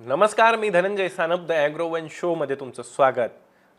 नमस्कार मी Dhananjay Sanap the agro one शोमध्ये तुमचं स्वागत.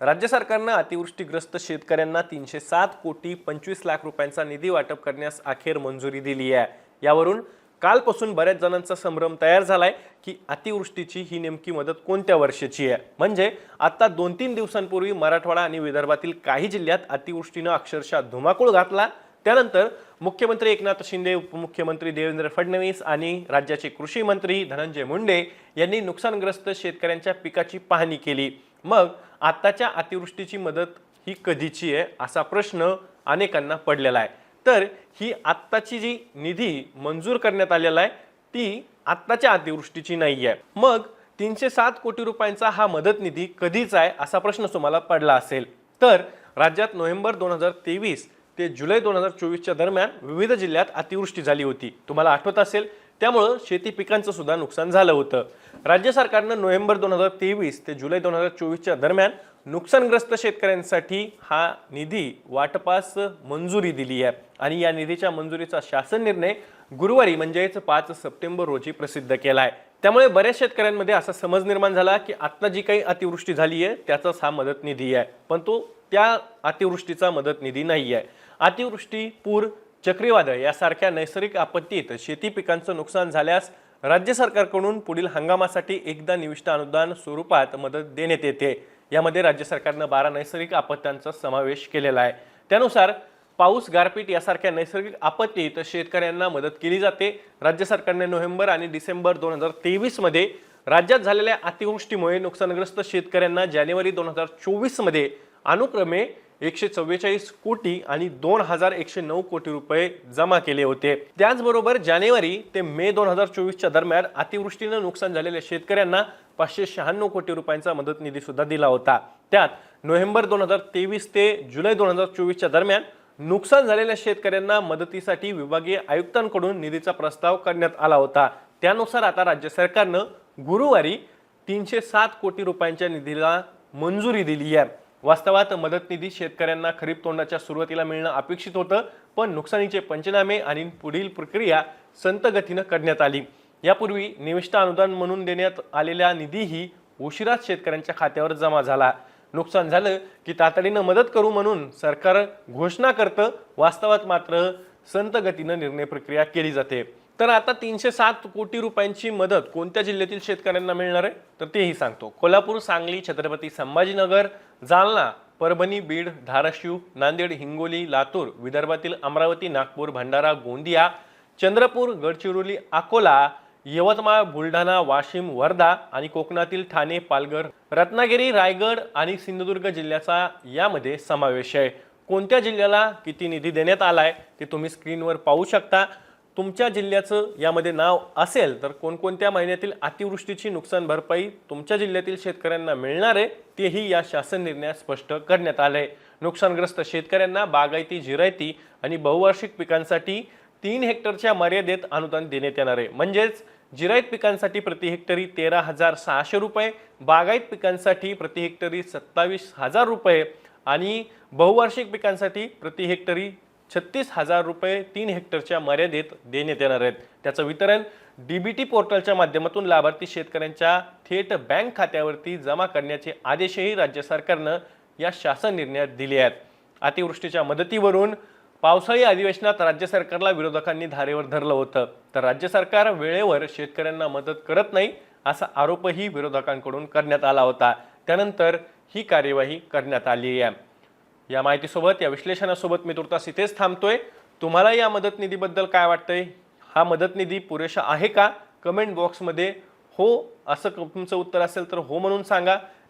राज्य सरकारनं अतिवृष्टीग्रस्त शेतकऱ्यांना तीनशे सात कोटी पंचवीस लाख रुपयांचा निधी वाटप करण्यास अखेर मंजुरी दिली आहे. यावरून कालपासून बऱ्याच जणांचा संभ्रम तयार झालाय की अतिवृष्टीची ही नेमकी मदत कोणत्या वर्षाची आहे? म्हणजे आता दोन तीन दिवसांपूर्वी मराठवाडा आणि विदर्भातील काही जिल्ह्यात अतिवृष्टीनं अक्षरशः धुमाकूळ घातला. त्यानंतर मुख्यमंत्री एकनाथ शिंदे उपमुख्यमंत्री देवेंद्र फडणवीस आणि राज्याचे कृषी मंत्री धनंजय मुंडे यांनी नुकसानग्रस्त शेतकऱ्यांच्या पिकाची पाहणी केली. मग आत्ताच्या अतिवृष्टीची मदत ही कधीची आहे असा प्रश्न अनेकांना पडलेला आहे. तर ही आत्ताची जी निधी मंजूर करण्यात आलेला आहे ती आत्ताच्या अतिवृष्टीची नाही आहे. मग तीनशे सात कोटी रुपयांचा हा मदत निधी कधीचा आहे असा प्रश्न तुम्हाला पडला असेल. तर राज्यात नोव्हेंबर दोन हजार तेवीस ते जुलै दोन हजार चोवीसच्या दरम्यान विविध जिल्ह्यात अतिवृष्टी झाली होती. तुम्हाला आठवत असेल त्यामुळं शेती पिकांचं सुद्धा नुकसान झालं होतं. राज्य सरकारनं नोव्हेंबर दोन हजार तेवीस ते जुलै दोन हजार चोवीसच्या दरम्यान नुकसानग्रस्त शेतकऱ्यांसाठी हा निधी वाटपास मंजुरी दिली आहे. आणि या निधीच्या मंजुरीचा शासन निर्णय गुरुवारी म्हणजेच पाच सप्टेंबर रोजी प्रसिद्ध केला आहे त्यामुळे बऱ्याच शेतकऱ्यांमध्ये असा समज निर्माण झाला की आत्ता जी काही अतिवृष्टी झाली आहे त्याचाच हा मदत निधी आहे. पण तो त्या अतिवृष्टीचा मदत निधी नाही आहे अतिवृष्टी पूर चक्रीवादळ यासारख्या नैसर्गिक आपत्तीत शेती पिकांचं नुकसान झाल्यास राज्य सरकारकडून पुढील हंगामासाठी एकदा निविष्ट अनुदान स्वरूपात मदत देण्यात येते. यामध्ये राज्य सरकारनं बारा नैसर्गिक आपत्त्यांचा समावेश केलेला आहे. त्यानुसार पाऊस गारपीट यासारख्या नैसर्गिक आपत्तीत शेतकऱ्यांना मदत केली जाते. राज्य सरकारने नोव्हेंबर आणि डिसेंबर दोन हजार तेवीसमध्ये राज्यात झालेल्या अतिवृष्टीमुळे नुकसानग्रस्त शेतकऱ्यांना जानेवारी दोन हजार चोवीसमध्ये अनुक्रमे एकशे चव्वेचाळीस कोटी आणि दोन हजार एकशे नऊ कोटी रुपये जमा केले होते. त्याचबरोबर जानेवारी ते मे दोन हजार चोवीसच्या दरम्यान अतिवृष्टीनं नुकसान झालेल्या शेतकऱ्यांना पाचशे शहाण्णव कोटी रुपयांचा मदत निधी सुद्धा दिला होता. त्यात नोव्हेंबर दोन हजार तेवीस ते जुलै दोन हजार चोवीसच्या दरम्यान नुकसान झालेल्या शेतकऱ्यांना मदतीसाठी विभागीय आयुक्तांकडून निधीचा प्रस्ताव करण्यात आला होता. त्यानुसार आता राज्य सरकारनं गुरुवारी तीनशे सात कोटी रुपयांच्या निधीला मंजुरी दिली आहे. वास्तवात मदत निधी शेतकऱ्यांना खरीप तोंडाच्या सुरुवातीला मिळणं अपेक्षित होतं पण नुकसानीचे पंचनामे आणि पुढील प्रक्रिया संत गतीनं करण्यात आली. यापूर्वी निविष्ट अनुदान म्हणून देण्यात आलेला निधीही उशिराच शेतकऱ्यांच्या खात्यावर जमा झाला. नुकसान झालं की तातडीनं मदत करू म्हणून सरकार घोषणा करतं वास्तवात मात्र संत गतीनं निर्णय प्रक्रिया केली जाते. तर आता तीनशे सात कोटी रुपयांची मदत कोणत्या जिल्ह्यातील शेतकऱ्यांना मिळणार आहे? तर तेही सांगतो. कोल्हापूर सांगली छत्रपती संभाजीनगर जालना परभणी बीड धाराशिव नांदेड हिंगोली लातूर विदर्भातील अमरावती नागपूर भंडारा गोंदिया चंद्रपूर गडचिरोली अकोला यवतमाळ बुलढाणा वाशिम वर्धा आणि कोकणातील ठाणे पालघर रत्नागिरी रायगड आणि सिंधुदुर्ग जिल्ह्याचा यामध्ये समावेश आहे. कोणत्या जिल्ह्याला किती निधी देण्यात आला आहे ते तुम्ही स्क्रीनवर पाहू शकता. तुमच्या जिल्ह्याचं यामध्ये नाव असेल तर कोणकोणत्या महिन्यातील अतिवृष्टीची नुकसान भरपाई तुमच्या जिल्ह्यातील शेतकऱ्यांना मिळणार आहे तेही या शासन निर्णयात स्पष्ट करण्यात आलं आहे नुकसानग्रस्त शेतकऱ्यांना बागायती जिरायती आणि बहुवार्षिक पिकांसाठी तीन हेक्टरच्या मर्यादेत अनुदान देण्यात येणार आहे. म्हणजेच जिरायत पिकांसाठी प्रति हेक्टरी तेरा हजार सहाशे रुपये बागायत पिकांसाठी प्रति हेक्टरी सत्तावीस हजार रुपये आणि बहुवार्षिक पिकांसाठी प्रति हेक्टरी छत्तीस हजार रुपये तीन हेक्टरच्या मर्यादेत देण्यात येणार आहेत. त्याचं वितरण डी बी टी पोर्टलच्या माध्यमातून लाभार्थी शेतकऱ्यांच्या थेट बँक खात्यावरती जमा करण्याचे आदेशही राज्य सरकारनं या शासन निर्णयात दिले आहेत. अतिवृष्टीच्या मदतीवरून पावसाळी अधिवेशनात राज्य सरकारला विरोधकांनी धारेवर धरलं होतं. तर राज्य सरकार वेळेवर शेतकऱ्यांना मदत करत नाही असा आरोपही विरोधकांकडून करण्यात आला होता. त्यानंतर ही कार्यवाही करण्यात आली आहे. या माहितीसोबत या विश्लेषणासोबत मी तुर्तास इथेच थांबतोय. तुम्हाला या मदत निधीबद्दल काय वाटतंय? हा मदत निधी पुरेशा आहे का? कमेंट बॉक्समध्ये हो असं तुमचं उत्तर असेल तर हो म्हणून सांगा.